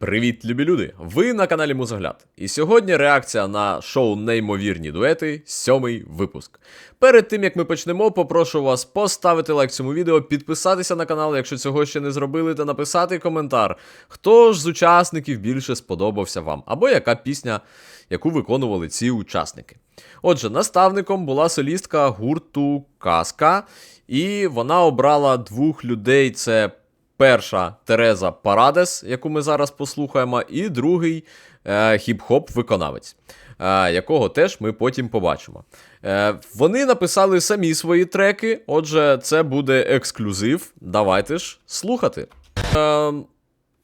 Привіт, любі люди! Ви на каналі Музогляд. І сьогодні реакція на шоу Неймовірні дуети, сьомий випуск. Перед тим як ми почнемо, попрошу вас поставити лайк цьому відео, підписатися на канал, якщо цього ще не зробили, та написати коментар, хто ж з учасників більше сподобався вам, або яка пісня, яку виконували ці учасники. Отже, наставником була солістка гурту Казка, і вона обрала двох людей: це Перша Тереза Парадес, яку ми зараз послухаємо, і другий е, хіп-хоп виконавець, е, якого теж ми потім побачимо. Е, вони написали самі свої треки, отже, це буде ексклюзив. Давайте ж слухати. Е,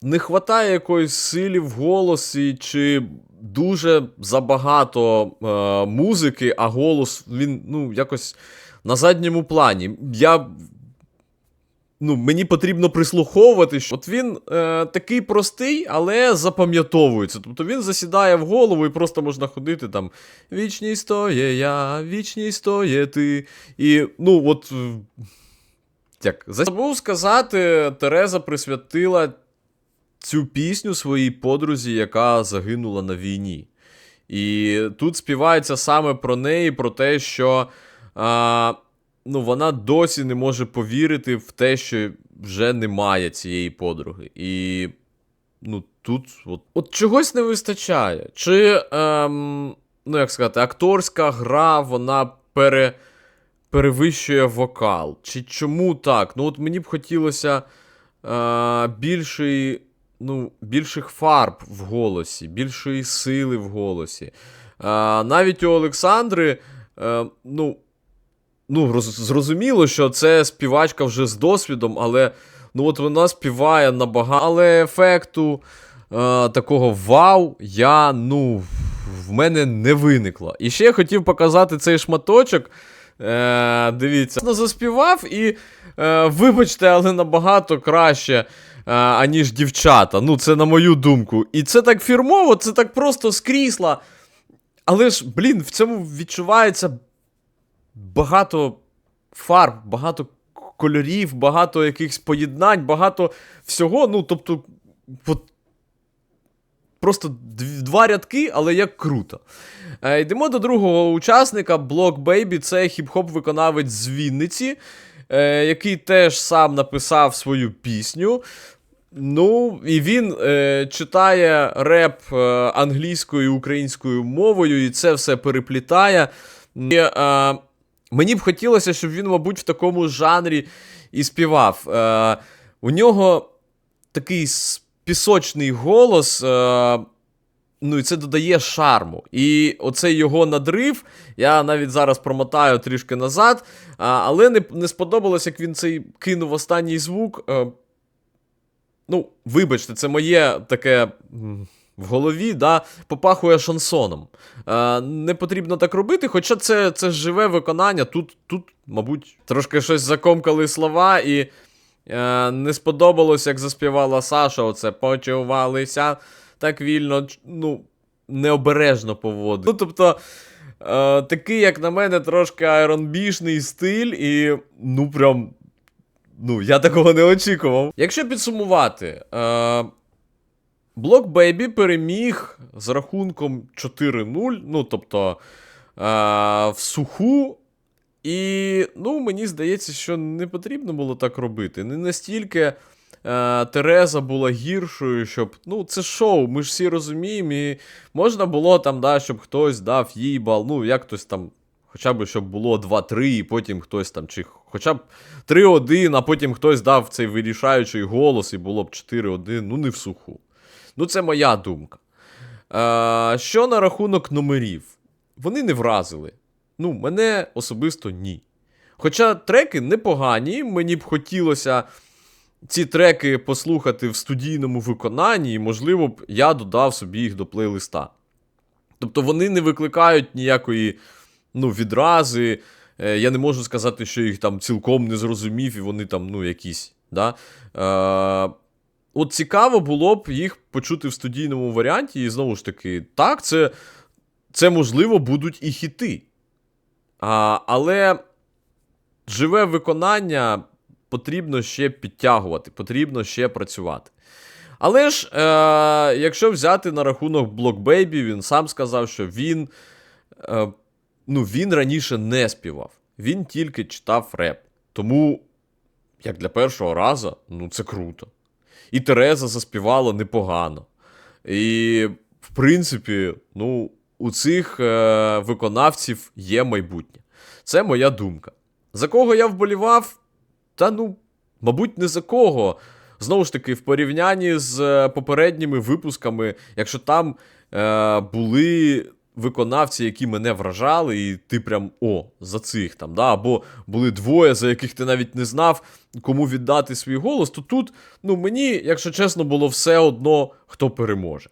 не хватає якоїсь силі в голосі, чи дуже забагато е, музики, а голос він ну, якось на задньому плані. Я ну, мені потрібно прислуховувати. що От він е, такий простий, але запам'ятовується. Тобто він засідає в голову і просто можна ходити там. Вічність то є я, вічність то є ти. І, ну, от. е, Як, забув сказати, Тереза присвятила цю пісню своїй подрузі, яка загинула на війні. І тут співається саме про неї, про те, що. А, ну, вона досі не може повірити в те, що вже немає цієї подруги. І ну, тут от, от чогось не вистачає. Чи, ем, ну як сказати, акторська гра, вона пере, перевищує вокал. Чи чому так? Ну, от мені б хотілося е, більшої, ну, більших фарб в голосі, більшої сили в голосі. Е, навіть у Олександри, е, ну ну, роз, зрозуміло, що це співачка вже з досвідом, але ну от вона співає набагато. Але ефекту е, такого вау, я, ну, в мене не виникло. І ще я хотів показати цей шматочок. Е, Дивіться, заспівав і, е, вибачте, але набагато краще. е, Аніж дівчата. Ну, це на мою думку. І це так фірмово, це так просто з крісла. Але ж, блін, в цьому відчувається багато фарб, багато кольорів, багато якихось поєднань, багато всього. Ну, тобто, от, просто два рядки, але як круто. Е, йдемо до другого учасника. Block Baby це хіп-хоп виконавець з Вінниці, е, який теж сам написав свою пісню. Ну, і він е, читає реп е, англійською і українською мовою, і це все переплітає. І, е, Мені б хотілося, щоб він, мабуть, в такому жанрі і співав. Е, у нього такий пісочний голос, е, ну і це додає шарму. І оцей його надрив, я навіть зараз промотаю трішки назад, а, але не, не сподобалось, як він цей кинув останній звук. Е, ну, вибачте, це моє таке. В голові, да, попахує шансоном. Е, не потрібно так робити, хоча це, це живе виконання. Тут, тут, мабуть, трошки щось закомкали слова, і е, не сподобалось, як заспівала Саша. Оце почувалися так вільно, ну, необережно поводить. Ну, тобто, е, такий, як на мене, трошки айронбішний стиль, і ну прям. Ну, я такого не очікував. Якщо підсумувати, е, Block Baby переміг з рахунком 4-0, ну, тобто е, в суху. І, ну, мені здається, що не потрібно було так робити. Не настільки е, Тереза була гіршою, щоб. Ну, це шоу, ми ж всі розуміємо, і можна було там, да, щоб хтось дав їй бал. Ну, як хтось там, хоча б щоб було 2-3, і потім хтось там, чи хоча б 3-1, а потім хтось дав цей вирішаючий голос, і було б 4-1, ну не в суху. Ну, це моя думка. Е, що на рахунок номерів? Вони не вразили. Ну, мене особисто ні. Хоча треки непогані, мені б хотілося ці треки послухати в студійному виконанні, і, можливо б, я додав собі їх до плейлиста. Тобто вони не викликають ніякої ну, відрази. Е, я не можу сказати, що їх там цілком не зрозумів, і вони там, ну, якісь. Да? Е, от цікаво було б їх почути в студійному варіанті, і знову ж таки, так, це, це можливо будуть і хіти. А, але живе виконання потрібно ще підтягувати, потрібно ще працювати. Але ж, е, якщо взяти на рахунок Baby, він сам сказав, що він, е, ну, він раніше не співав, він тільки читав реп. Тому, як для першого разу, ну це круто. І Тереза заспівала непогано. І, в принципі, ну, у цих е, виконавців є майбутнє. Це моя думка. За кого я вболівав? Та ну, мабуть, не за кого. Знову ж таки, в порівнянні з е, попередніми випусками, якщо там е, були виконавці, які мене вражали, і ти прям о, за цих там, да, або були двоє, за яких ти навіть не знав, кому віддати свій голос, то тут, ну, мені, якщо чесно, було все одно, хто переможе.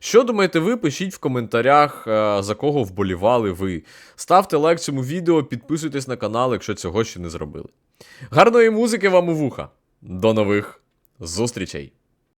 Що думаєте ви? Пишіть в коментарях, е, за кого вболівали ви. Ставте лайк цьому відео, підписуйтесь на канал, якщо цього ще не зробили. Гарної музики вам у вуха. До нових зустрічей!